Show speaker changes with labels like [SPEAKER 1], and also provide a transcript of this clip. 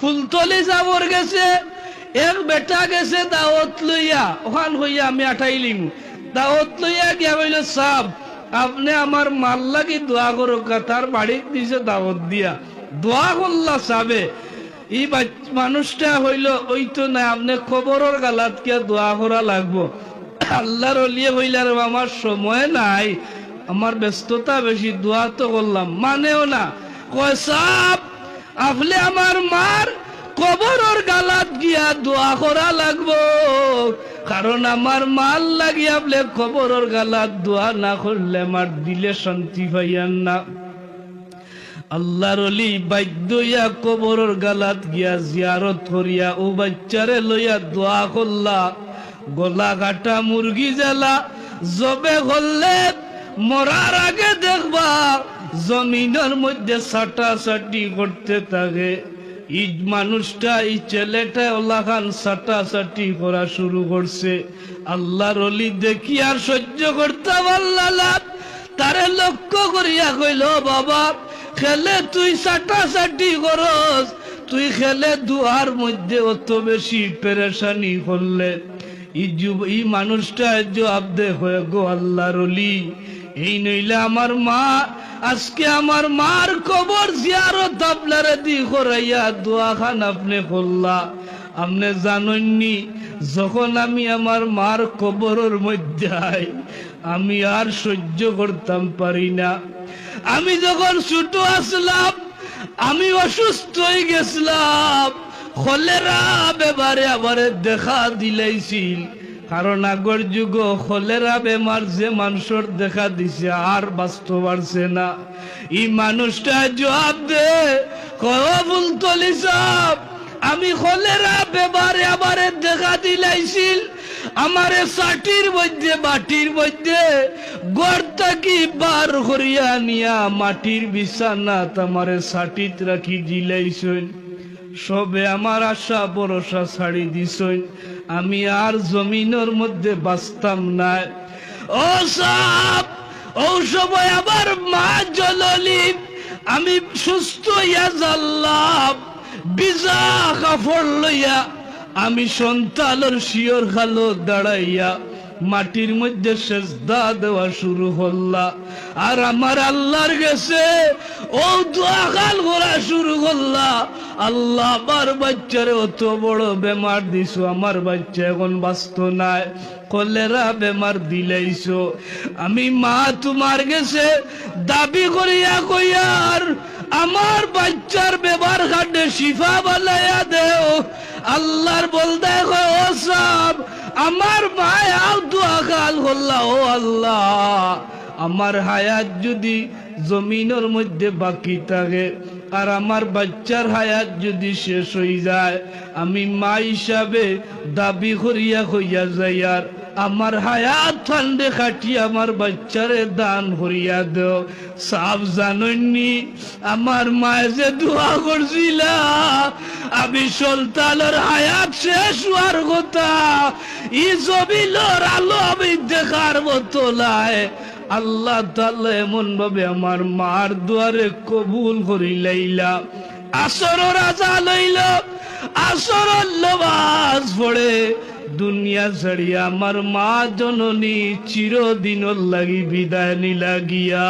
[SPEAKER 1] ফুলতলি যাবর গেছে, এক বেটা গেছে দাওয়াত লইয়া, ওখান হইয়া আমি আঠাইলিম দাওয়াত লইয়া গিয়া বইল সাব, আপনি আমার মাল লাগি দোয়া করো তার বাড়ি দিছে দাওয়াত দিয়া। দোয়া করলা সাবে। বাচ- মানুষটা হইল, ওই তো না, আপনি খবরের গালাত কিয়া দোয়া করা লাগবো। আল্লাহর অলিয়ে হইলার আমার সময় নাই, আমার ব্যস্ততা বেশি, দোয়া তো করলাম। মানেও না। কয় সাপ আপনি আমার মার কবরের গালাত গিয়া দোয়া করা লাগবো। কারণ আমার মাল লাগি আপনি কবরের গালাত দোয়া না করলে আমার দিলে শান্তি পাইয়ান না। আল্লাহর অলি বাদ্য ইয়া গালাত গিয়া জিয়ারত করিয়া ও বাচ্চারে লইয়া দোয়া করলা। গলা কাটা মুরগি জ্বালা, জবে করলে মরার আগে দেখবা, জমিনের মধ্যে সাটা সাটি করতে থাকে। এই মানুষটা, এই ছেলেটা ওলাখান সাটা সাটি করা শুরু করছে। আল্লাহর অলি দেখি আর সহ্য করতে না। তারে লক্ষ্য করিয়া কইল, বাবা, খেলে তুই সাটা সাটি করস। তুই খেলে দুয়ার মধ্যে অত বেশি পেরেশানি করলে। এই মানুষটা জবাব দে, হয়ে গো আল্লাহর অলি এই নইলে আমার মা, আজকে আমার মার কবর জিয়ারত আপনারে দি করাইয়া দোয়া খান আপনি করলা আপনি জানেননি, যখন আমি আমার মার কবরের মধ্যে আমি আর সহ্য করতাম পারি না। আমি যখন ছোট আসলাম, আমি অসুস্থ হয়ে গেছিলাম। কলেরা বেবারে আবার দেখা দিলাইছিল। কারণ আগর যুগ কলেরা বেমার যে মানুষের দেখা দিছে, আর বাঁচতে পারছে না। এই মানুষটা জবাব দে কবুল তলি সাপ আমি কলেরা বেবারে আবার দেখা দিলাইছিল। আমারে সাটির মধ্যে, মাটির মধ্যে গড়টা কি বার করিয়া নিয়া মাটির বিছানা তোমারে সাটিত রাখি দিলাইছইন সবে আমার আশা ভরসা ছাড়ি দিছইন আমি আর জমিনের মধ্যে বাঁচতাম না ও সাপ, ও সময় আমার মা জললি আমি সুস্থ ইয়া জাল্লাম বিজা কাপড় লইয়া, আমি সন্তানের শিওর খালো দাঁড়াইয়া, মাটির মধ্যে সেজদা দেওয়া শুরু হল্লা। আর আমার আল্লাহর গেছে ও দোয়া খাল করা শুরু করলা আল্লাহ আমার বাচ্চারে অত বড় বেমার দিছো, আমার বাচ্চা এখন বাঁচত নাই কলেরা বেমার দিলাইছো। আমি মা তোমার গেছে দাবি করিয়া কইয়ার আমার বাচ্চার বেমার কাটে শিফা বালাইয়া দেও। আল্লাহর বলতে ও সব, আমার মায়াও দোয়া কাল করলা, ও আল্লাহ। আমার হায়াত যদি জমিনের মধ্যে বাকি থাকে আর আমার বাচ্চার হায়াত যদি শেষ হয়ে যায়, আমি মা হিসাবে দাবি করিয়া হইয়া যাই, আর আমার হায়াত ঠান্ডে খাটি আমার বাচ্চারে দান করিয়া দেও। সাব জাননি আমার মায়ে যে দোয়া করছিল, আমি সন্তানের হায়াত শেষ হওয়ার কথা ই জমিলর আলো আমি দেখার মতো নাই। আল্লাহ তালে এমন ভাবে আমার মার দুয়ারে কবুল করি লাইলা আসর রাজা লইল, আসর লবাস পড়ে দুনিয়া ছাড়িয়া আমার মা জননী চিরদিন লাগি বিদায় নিলাগিয়া